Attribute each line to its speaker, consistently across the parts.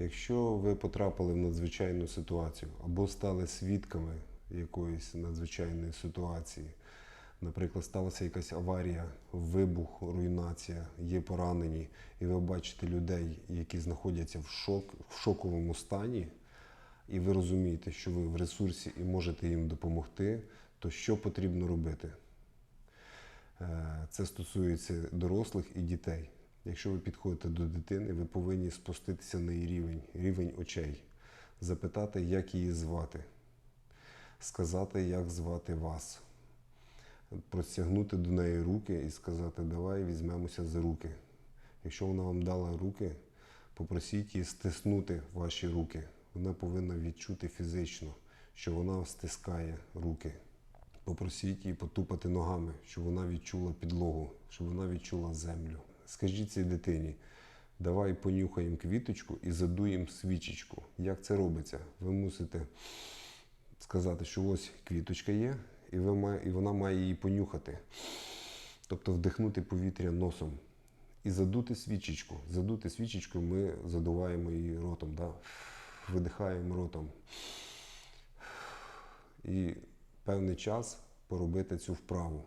Speaker 1: Якщо ви потрапили в надзвичайну ситуацію або стали свідками якоїсь надзвичайної ситуації, наприклад, сталася якась аварія, вибух, руйнація, є поранені, і ви бачите людей, які знаходяться в, шок, в шоковому стані, і ви розумієте, що ви в ресурсі і можете їм допомогти, то що потрібно робити? Е, Це стосується дорослих і дітей. Якщо ви підходите до дитини, ви повинні спуститися на її рівень, рівень очей, запитати, як її звати, сказати, як звати вас, простягнути до неї руки і сказати, давай візьмемося за руки. Якщо вона вам дала руки, попросіть її стиснути ваші руки. Вона повинна відчути фізично, що вона стискає руки. Попросіть її потупати ногами, щоб вона відчула підлогу, щоб вона відчула землю. Скажіть цій дитині, давай понюхаємо квіточку і задуємо свічечку. Як це робиться? Ви мусите сказати, що ось квіточка є, і, ви і вона має її понюхати. Тобто вдихнути повітря носом. І задути свічечку. Задути свічечку ми задуваємо її ротом. Да? Видихаємо ротом. І певний час поробити цю вправу.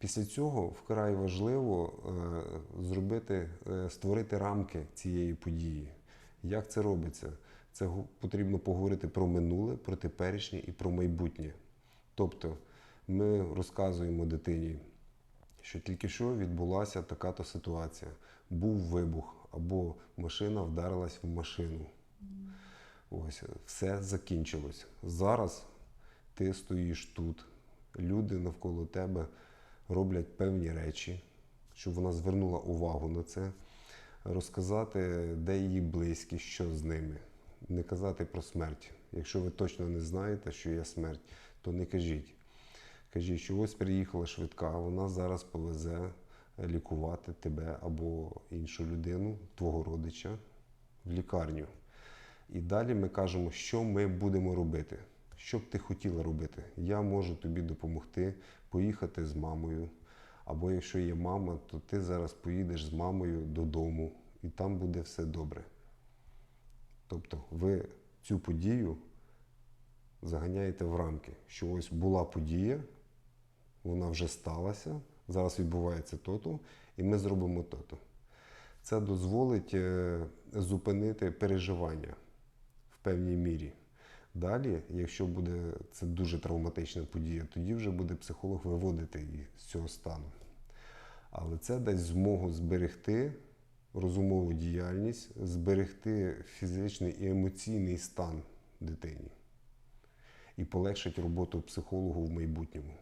Speaker 1: Після цього вкрай важливо е, зробити, е, створити рамки цієї події. Як це робиться? Це потрібно поговорити про минуле, про теперішнє і про майбутнє. Тобто ми розказуємо дитині, що тільки що відбулася така-то ситуація. Був вибух або машина вдарилась в машину. Ось все закінчилось. Зараз ти стоїш тут, люди навколо тебе роблять певні речі, щоб вона звернула увагу на це, розказати, де її близькі, що з ними. Не казати про смерть. Якщо ви точно не знаєте, що є смерть, то не кажіть. Кажіть, що ось приїхала швидка, вона зараз повезе лікувати тебе або іншу людину, твого родича, в лікарню. І далі ми кажемо, що ми будемо робити. Що б ти хотіла робити? Я можу тобі допомогти поїхати з мамою. Або якщо є мама, то ти зараз поїдеш з мамою додому, і там буде все добре. Тобто ви цю подію заганяєте в рамки, що ось була подія, вона вже сталася, зараз відбувається то-то, і ми зробимо то-то. Це дозволить е, зупинити переживання в певній мірі. Далі, якщо буде це дуже травматична подія, тоді вже буде психолог виводити її з цього стану. Але це дасть змогу зберегти розумову діяльність, зберегти фізичний і емоційний стан дитині і полегшить роботу психологу в майбутньому.